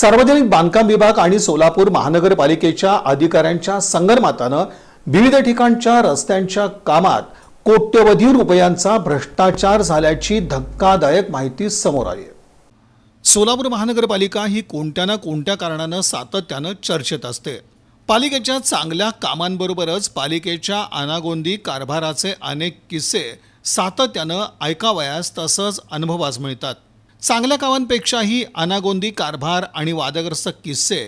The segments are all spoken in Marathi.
सार्वजनिक बांधकाम विभाग आणि सोलापूर महानगरपालिकेच्या अधिकाऱ्यांच्या संगनमतानं विविध ठिकाणच्या रस्त्यांच्या कामात कोट्यवधी रुपयांचा भ्रष्टाचार झाल्याची धक्कादायक माहिती समोर आली आहे. सोलापूर महानगरपालिका ही कोणत्या ना कोणत्या कारणानं सातत्यानं चर्चेत असते. पालिकेच्या चांगल्या कामांबरोबरच पालिकेच्या अनागोंदी कारभाराचे अनेक किस्से सातत्यानं ऐकावयास तसंच अनुभवास मिळतात. चांगल्या कामांपेक्षाही अनागोंदी कारभार आणि वादग्रस्त किस्से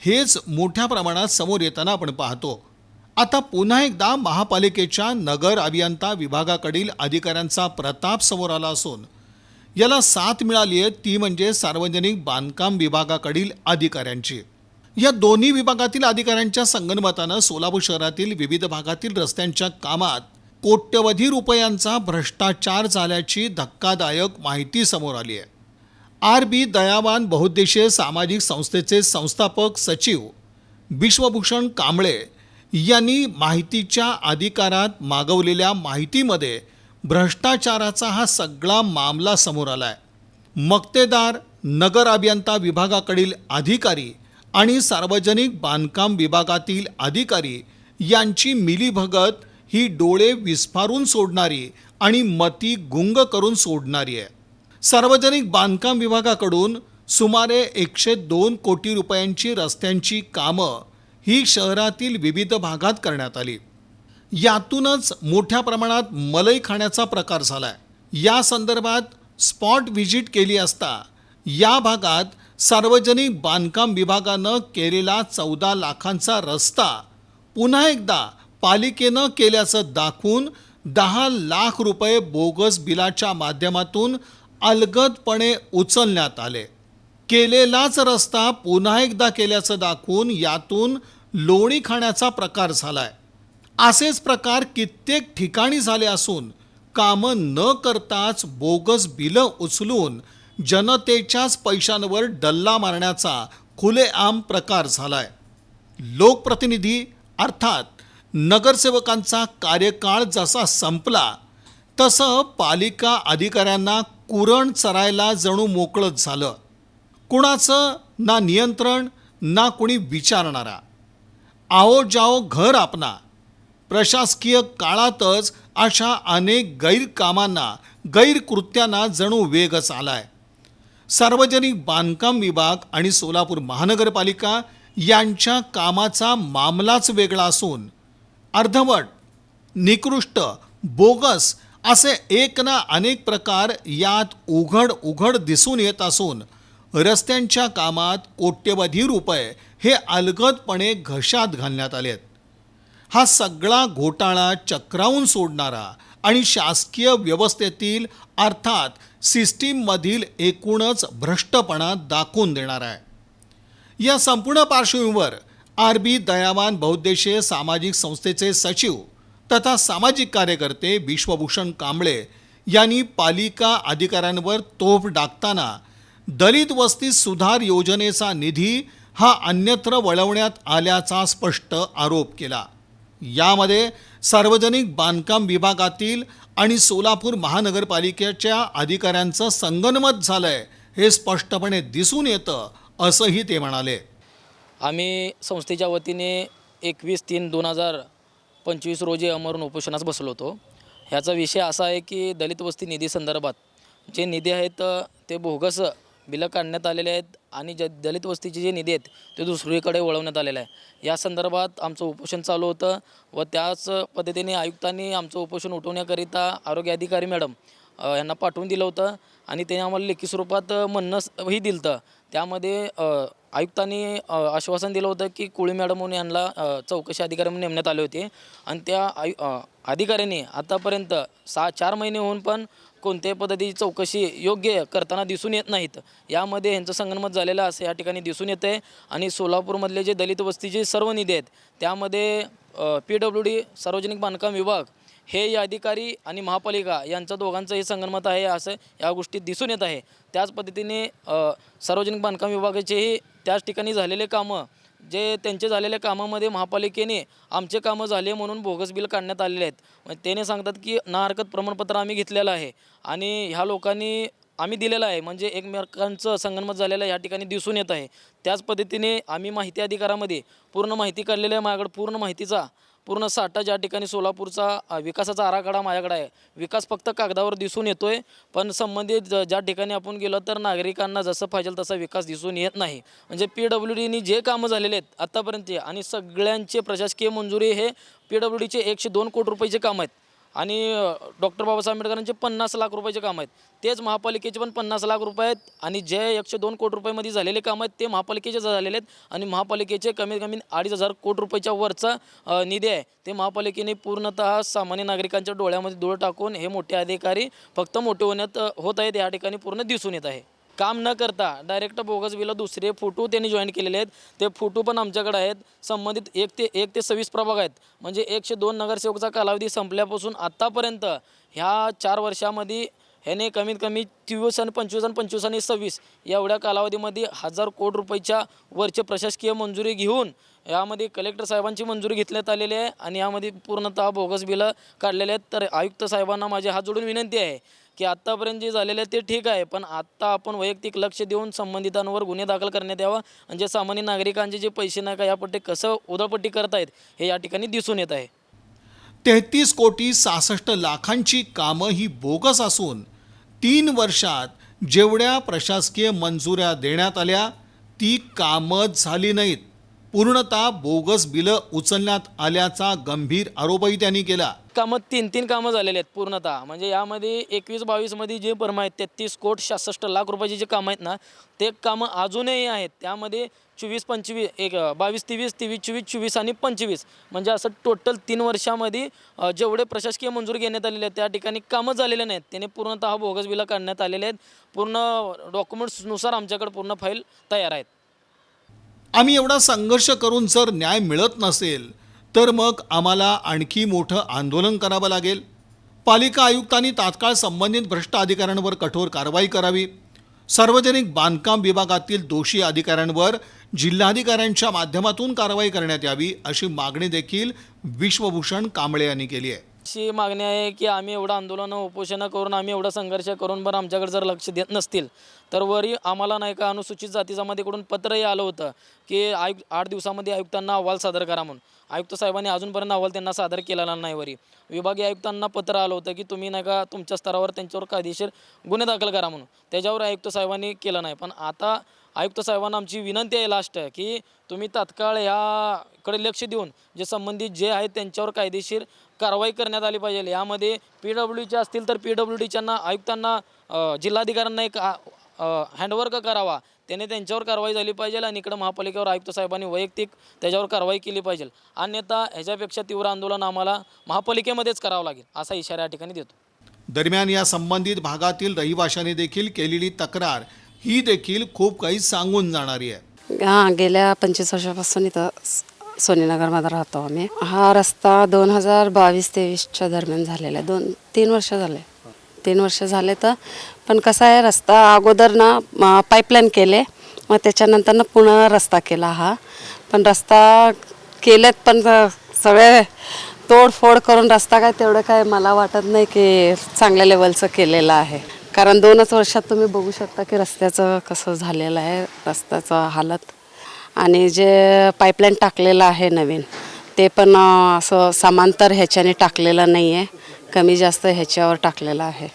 हेच मोठ्या प्रमाणात समोर येताना आपण पाहतो. आता पुन्हा एकदा महापालिकेच्या नगर अभियंता विभागाकडील अधिकाऱ्यांचा प्रताप समोर आला असून याला साथ मिळाली आहे ती म्हणजे सार्वजनिक बांधकाम विभागाकडील अधिकाऱ्यांची. या दोन्ही विभागातील अधिकाऱ्यांच्या संगनमतानं सोलापूर शहरातील विविध भागातील रस्त्यांच्या कामात कोट्यवधी रुपयांचा भ्रष्टाचार झाल्याची धक्कादायक माहिती समोर आली आहे. आर बी दयावान बहुद्देशीय सामाजिक संस्थेचे संस्थापक सचिव विश्वभूषण कांबळे यांनी माहितीच्या अधिकारात मागवलेल्या माहितीमध्ये भ्रष्टाचाराचा हा सगळा मामला समोर आला आहे मक्तेदार नगर अभियंता विभागाकडील अधिकारी आणि सार्वजनिक बांधकाम विभागातील अधिकारी यांची मिलीभगत ही डोळे विस्फारून सोडणारी आणि मती गुंग करून सोडणारी आहे. सार्वजनिक बांधकाम विभागाकडून सुमारे एकशे दोन कोटी रुपयांची रस्त्यांची कामं ही शहरातील विविध भागात करण्यात आली. यातूनच मोठ्या प्रमाणात मलई खाण्याचा प्रकार झालाय. या संदर्भात स्पॉट व्हिजिट केली असता या भागात सार्वजनिक बांधकाम विभागानं केलेला चौदा लाखांचा रस्ता पुन्हा एकदा पालिकेनं केल्याचं दाखवून दहा लाख रुपये बोगस बिलाच्या माध्यमातून अलगदपणे उचलण्यात आले. केलेलाच रस्ता पुन्हा एकदा केल्याचं दाखवून यातून लोणी खाण्याचा प्रकार झालाय. असेच प्रकार कित्येक ठिकाणी झाले असून कामं न करताच बोगस बिलं उचलून जनतेच्याच पैशांवर डल्ला मारण्याचा खुलेआम प्रकार झालाय. लोकप्रतिनिधी अर्थात नगरसेवकांचा कार्यकाळ जसा संपला तसं पालिका अधिकाऱ्यांना कुरण चरायला जणू मोकळंच झालं. कुणाचं? ना नियंत्रण ना कुणी विचारणारा. आओ जाओ घर आपणा. प्रशासकीय काळातच अशा अनेक गैरकामांना गैरकृत्यांना जणू वेगच आलाय. सार्वजनिक बांधकाम विभाग आणि सोलापूर महानगरपालिका यांच्या कामाचा मामलाच वेगळा असून अर्धवट निकृष्ट बोगस असे एक ना अनेक प्रकार यात उघड उघड दिसून येत असून रस्त्यांच्या कामात कोट्यवधी रुपये हे अलगदपणे घशात घालण्यात आलेत. हा सगळा घोटाळा चक्रावून सोडणारा आणि शासकीय व्यवस्थेतील अर्थात सिस्टीममधील एकूणच भ्रष्टपणा दाखवून देणार आहे. या संपूर्ण पार्श्वभूमीवर आर बी दयावान बहुद्देशीय सामाजिक संस्थेचे सचिव तथा सामाजिक कार्यकर्ते विश्वभूषण कांबळे यांनी पालिका अधिकाऱ्यांवर तोफ डागताना दलित वस्ती सुधार योजनेचा निधी हा अन्यत्र वळवण्यात आल्याचा स्पष्ट आरोप केला. यामध्ये सार्वजनिक बांधकाम विभागातील आणि सोलापूर महानगरपालिकेच्या अधिकाऱ्यांचं संगनमत झालंय हे स्पष्टपणे दिसून येतं असंही ते म्हणाले. आम्ही संस्थेच्या वतीने एकवीस तीन दोन हजार पंचवीस रोजी अमरून उपोषणास बसलो होतो. ह्याचा विषय असा आहे की दलित वस्ती निधी संदर्भात जे निधी आहेत ते बोगस बिलं काढण्यात आलेले आहेत आणि ज दलित वस्तीचे जे निधी आहेत ते दुसरीकडे वळवण्यात आलेले आहे. या संदर्भात आमचं उपोषण चालू होतं व त्याच पद्धतीने आयुक्तांनी आमचं उपोषण उठवण्याकरिता आरोग्य अधिकारी मॅडम यांना पाठवून दिलं होतं आणि त्यांनी आम्हाला लेखी स्वरूपात म्हणणंही दिलं होतं. त्यामध्ये आयुक्तांनी आश्वासन दिलं होतं की कोळी मॅडम म्हणून यांना चौकशी अधिकारी म्हणून नेमण्यात आले होते. आणि त्या आयु अधिकाऱ्यांनी आतापर्यंत सहा चार महिने होऊन पण कोणत्याही पद्धतीची चौकशी योग्य करताना दिसून येत नाहीत. यामध्ये यांचं संगनमत झालेलं असं या ठिकाणी दिसून येतं आहे आणि सोलापूरमधले जे दलित वस्तीचे सर्व निधी आहेत त्यामध्ये पी डब्ल्यू डी सार्वजनिक बांधकाम विभाग हे या अधिकारी आणि महापालिका यांचं दोघांचं हे संगनमत आहे असं या गोष्टीत दिसून येत आहे. त्याच पद्धतीने सार्वजनिक बांधकाम विभागाचेही त्याच ठिकाणी झालेले कामं जे त्यांचे झालेल्या कामामध्ये महापालिकेने आमचे कामं झाले म्हणून बोगस बिल काढण्यात आलेले आहेत. मग त्याने सांगतात की ना हरकत प्रमाणपत्र आम्ही घेतलेलं आहे आणि ह्या लोकांनी आम्ही दिलेला आहे. म्हणजे एकमेकांचं संगनमत झालेलं या ठिकाणी दिसून येत आहे. त्याच पद्धतीने आम्ही माहिती अधिकारामध्ये पूर्ण माहिती काढलेली आहे. माझ्याकडे पूर्ण माहितीचा पूर्ण साठा ज्या ठिकाणी सोलापूरचा विकासाचा आराखडा माझ्याकडे आहे. विकास फक्त कागदावर दिसून येतो आहे पण संबंधित ज- ज्या ठिकाणी आपण गेलो तर नागरिकांना जसं पाहिजे तसा विकास दिसून येत नाही. म्हणजे पी डब्ल्यू डीनी जे कामं झालेले आहेत आत्तापर्यंत आणि सगळ्यांचे प्रशासकीय मंजुरी हे पी डब्ल्यू डीचे एकशे दोन कोटी रुपयाचे काम आहेत. आणि डॉक्टर बाबासाहेब आंबेडकरांचे पन्नास लाख रुपयाचे काम आहेत. तेच महापालिकेचे पण पन्नास लाख रुपये आहेत आणि जे एकशे दोन कोटी रुपयामध्ये झालेले काम आहेत ते महापालिकेचे झालेले आहेत आणि महापालिकेचे कमीत कमी अडीच हजार कोटी रुपयाच्या वरचा निधी आहे. ते महापालिकेने पूर्णतः सामान्य नागरिकांच्या डोळ्यामध्ये डोळ टाकून हे मोठे अधिकारी फक्त मोठे होण्यात होत आहेत या ठिकाणी पूर्ण दिसून येत आहे. काम न करता डायरेक्ट बोगस बिलं दुसरे फोटो त्यांनी जॉईन केलेले आहेत. ते फोटो पण आमच्याकडे आहेत. संबंधित एक ते एक ते सव्वीस प्रभाग आहेत. म्हणजे एकशे दोन नगरसेवकचा कालावधी संपल्यापासून आत्तापर्यंत ह्या चार वर्षामध्ये ह्याने कमीत कमी चोवीस आणि पंचवीस आणि पंचवीस आणि सव्वीस एवढ्या कालावधीमध्ये हजार कोटी रुपयाच्या वरचे प्रशासकीय मंजुरी घेऊन यामध्ये कलेक्टर साहेबांची मंजुरी घेतण्यात आलेली आहे. आणि यामध्ये पूर्णतः बोगस बिलं काढलेले आहेत. तर आयुक्त साहेबांना माझे हात जोडून विनंती आहे. की आत्तापर्यंत जे झालेलं आहे ते ठीक आहे पण आत्ता आपण वैयक्तिक लक्ष देऊन संबंधितांवर गुन्हे दाखल करण्यात यावा आणि जे सामान्य नागरिकांचे जे पैसे नाही का यापट्टी कसं उधळपट्टी करतायत हे या ठिकाणी दिसून येत आहे. तेहतीस कोटी सहासष्ट लाखांची कामं ही बोगस असून तीन वर्षात जेवढ्या प्रशासकीय मंजुऱ्या देण्यात आल्या ती कामच झाली नाहीत. पूर्णतः बोगस बिलं उचलण्यात आल्याचा गंभीर आरोपही त्यांनी केला. कामं तीन तीन कामं झालेले आहेत पूर्णतः. म्हणजे यामध्ये एकवीस बावीसमध्ये जे परमा आहेत तेहतीस कोट सहासष्ट लाख रुपयाची जे कामं आहेत ना ते कामं अजूनही आहेत. त्यामध्ये चोवीस पंचवीस एक बावीस तेवीस तेवीस चोवीस चोवीस आणि पंचवीस. म्हणजे असं टोटल तीन वर्षामध्ये जेवढे प्रशासकीय मंजूर घेण्यात आलेले आहेत त्या ठिकाणी कामं झालेले नाहीत. त्याने पूर्णतः बोगस बिलं काढण्यात आलेले आहेत. पूर्ण डॉक्युमेंट्सनुसार आमच्याकडे पूर्ण फाईल तयार आहेत. आम्ही एवढा संघर्ष करून जर न्याय मिळत नसेल तर मग आम्हाला आणखी मोठं आंदोलन करावं लागेल. पालिका आयुक्तांनी तात्काळ संबंधित भ्रष्ट अधिकाऱ्यांवर कठोर कारवाई करावी. सार्वजनिक बांधकाम विभागातील दोषी अधिकाऱ्यांवर जिल्हाधिकाऱ्यांच्या माध्यमातून कारवाई करण्यात यावी अशी मागणी देखील विश्वभूषण कांबळे यांनी केली आहे. अशी मागणी आहे की आम्ही एवढं आंदोलन उपोषणं करून आम्ही एवढा संघर्ष करून पण आमच्याकडे जर लक्ष देत नसतील तर वरी आम्हाला नाही का अनुसूचित जाती जमातीकडून पत्रही आलं होतं की आयुक्त आठ दिवसामध्ये आयुक्तांना अहवाल सादर करा म्हणून. आयुक्त साहेबांनी अजूनपर्यंत अहवाल त्यांना सादर केलेला नाही वरी. विभागीय आयुक्तांना पत्र आलं होतं की तुम्ही नाही का तुमच्या स्तरावर त्यांच्यावर कायदेशीर गुन्हे दाखल करा म्हणून. त्याच्यावर आयुक्त साहेबांनी केलं नाही. पण आता आयुक्त साहेबांना आमची विनंती आहे लास्ट की तुम्ही तात्काळ याकडे लक्ष देऊन जे संबंधित जे आहेत त्यांच्यावर कायदेशीर कारवाई करण्यात आली पाहिजे. यामध्ये पी डब्ल्यूचे असतील तर पी डब्ल्यू डीच्यांना आयुक्तांना जिल्हाधिकाऱ्यांना एक हँडवर्क करावा. त्याने त्यांच्यावर कारवाई झाली पाहिजे आणि इकडं महापालिकेवर आयुक्त साहेबांनी वैयक्तिक त्याच्यावर कारवाई केली पाहिजे. अन्यथा ह्याच्यापेक्षा तीव्र आंदोलन आम्हाला महापालिकेमध्येच करावं लागेल असा इशारा या ठिकाणी देतो. दरम्यान या संबंधित भागातील रहिवाशांनी देखील केलेली तक्रार ही देखील खूप काही सांगून जाणारी आहे. हां गेल्या पंचवीस वर्षापासून इथं स- सोनीनगरमध्ये राहतो आम्ही. हा रस्ता दोन हजार बावीस तेवीसच्या दरम्यान झालेला आहे. दोन तीन वर्ष झाले. तीन वर्ष झाले तर पण कसं आहे रस्ता अगोदर ना पाईपलाईन केले मग त्याच्यानंतर ना पुन्हा रस्ता केला हा. पण रस्ता केलेत पण सगळे तोडफोड करून रस्ता काय तेवढं काय मला वाटत नाही की चांगल्या लेवलचं केलेलं आहे. कारण दोनच वर्षात तुम्ही बघू शकता की रस्त्याचं कसं झालेलं आहे रस्त्याचं हालत. आणि जे पाईपलाईन टाकलेलं आहे नवीन ते पण असं समांतर ह्याच्याने टाकलेलं नाही आहे कमी जास्त ह्याच्यावर टाकलेलं आहे.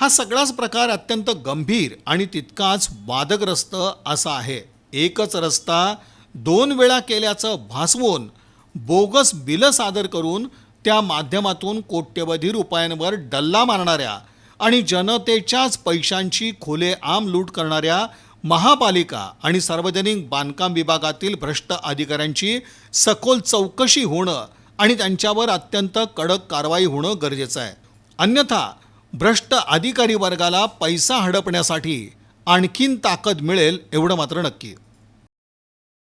हा सगळाच प्रकार अत्यंत गंभीर आणि तितकाच वादग्रस्त असा आहे. एकच रस्ता दोन वेळा केल्याचं भासवून बोगस बिलं सादर करून त्या माध्यमातून कोट्यवधी रुपयांवर डल्ला मारणाऱ्या आणि जनतेच्याच पैशांची खुलेआम लूट करणाऱ्या महापालिका आणि सार्वजनिक बांधकाम विभागातील भ्रष्ट अधिकाऱ्यांची सखोल चौकशी होणं आणि त्यांच्यावर अत्यंत कडक कारवाई होणं गरजेचं आहे. अन्यथा भ्रष्ट अधिकारी वर्गाला पैसा हडपण्यासाठी आणखीन ताकद मिळेल एवढं मात्र नक्की.